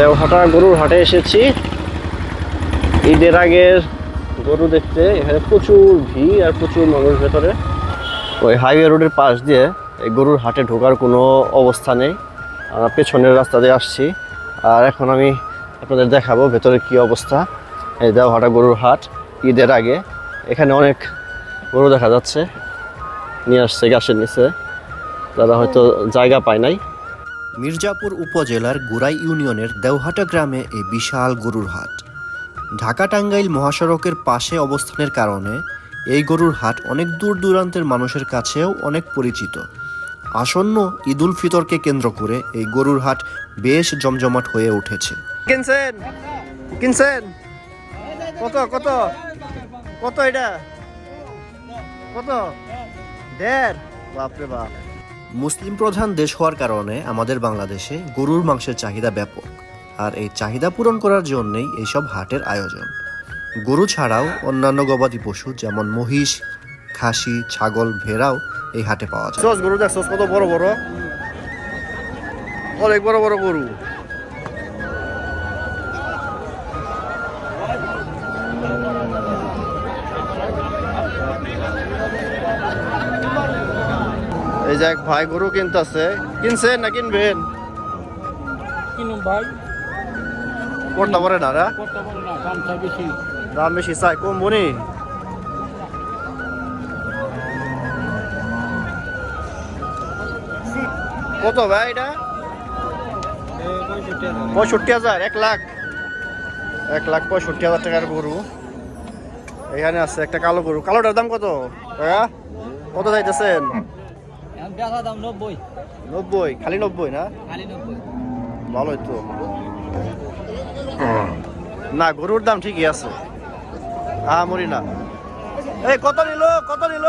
দেওহাটা গরুর হাটে এসেছি। ঈদের আগের গরু দেখতে এখানে প্রচুর ভিড় আর প্রচুর মানুষ ভেতরে। ওই হাইওয়ে রোডের পাশ দিয়ে এই গরুর হাটে ঢোকার কোনো অবস্থা নেই। পেছনের রাস্তা দিয়ে আসছি। আর এখন আমি আপনাদের দেখাবো ভেতরে কি অবস্থা। এই দেওহাটা গরুর হাট, ঈদের আগে। এখানে অনেক গরু দেখা যাচ্ছে। নিয়ে আসছে গাছের নিচে। তারা হয়তো জায়গা পায় নাই। মির্জাপুর উপজেলার গোড়াই ইউনিয়নের দেওহাটা গ্রামে এই বিশাল গরুর হাট। ঢাকা টাঙ্গাইল মহাসড়কের পাশে অবস্থানের কারণে এই গরুর হাট অনেক দূর দূরান্তের মানুষের কাছেও অনেক পরিচিত। আসন্ন ঈদুল ফিতরকে কেন্দ্র করে এই গরুর হাট বেশ জমজমাট হয়ে উঠেছে। কিনছেন? কিনছেন? কত কত? কত এটা? কত? দেড়? বাপরে বাপ। মুসলিম প্রধান দেশ হওয়ার কারণে আমাদের বাংলাদেশে গরুর মাংসের চাহিদা ব্যাপক, আর এই চাহিদা পূরণ করার জন্যই এইসব হাটের আয়োজন। গরু ছাড়াও অন্যান্য গবাদি পশু যেমন মহিষ, খাসি, ছাগল, ভেড়াও এই হাটে পাওয়া যায়। গরু দেখছস কত বড় বড়। অনেক বড় বড় গরু। এই যে এক ভাই গরু কিনতেছে। কিনছেন না কিনবেন? কিনুম ভাই। করতে পারে না রা? বেশি। দাম বেশি চাই কম বনি? কত ভাই এটা? পঁয়ষট্টি হাজার এক লাখ। এক লাখ পঁয়ষট্টি হাজার টাকার গরু। এখানে আছে একটা কালো গরু। কালোটার দাম কত? কাকা কত যাইতেছেন বেচা দাম নব্বই। নব্বই খালি নব্বই না? খালি নব্বই। ভালোই তো। না গরুর দাম ঠিকই আছে। আহামরি না। এই কত নিল কত নিল?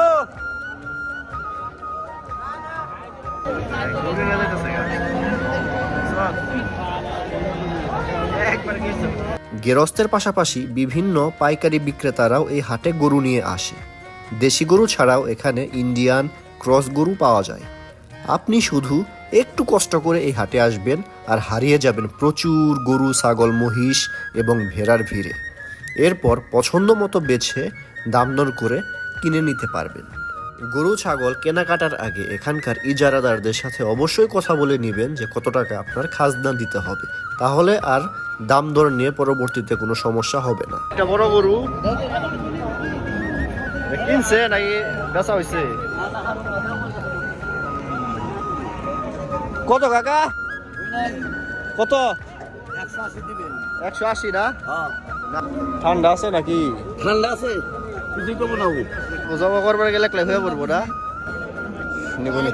গেরস্তের পাশাপাশি বিভিন্ন পাইকারি বিক্রেতারাও এই হাটে গরু নিয়ে আসে। দেশি গরু ছাড়াও এখানে ইন্ডিয়ান ক্রস গরু পাওয়া যায়। আপনি শুধু একটু কষ্ট করে এই হাটে আসবেন আর হারিয়ে যাবেন প্রচুর গরু, ছাগল, মহিষ এবং ভেড়ার ভিড়ে। এরপর পছন্দ মতো বেছে দামদর করে কিনে নিতে পারবেন। গরু, ছাগল কেনাকাটার আগে এখানকার ইজারাদারদের সাথে অবশ্যই কথা বলে নেবেন যে কত টাকা আপনার খাজনা দিতে হবে। তাহলে আর দাম দর নিয়ে পরবর্তীতে কোনো সমস্যা হবে না। একটা বড় গরু। কিনছে নাকি বেচা হয়েছে কত কাকা? কত? একশো আশি না? ঠান্ডা আছে নাকি? ঠান্ডা আছে? না জমা করবার গেলে একলাই হয়ে পড়ব না? নিবনি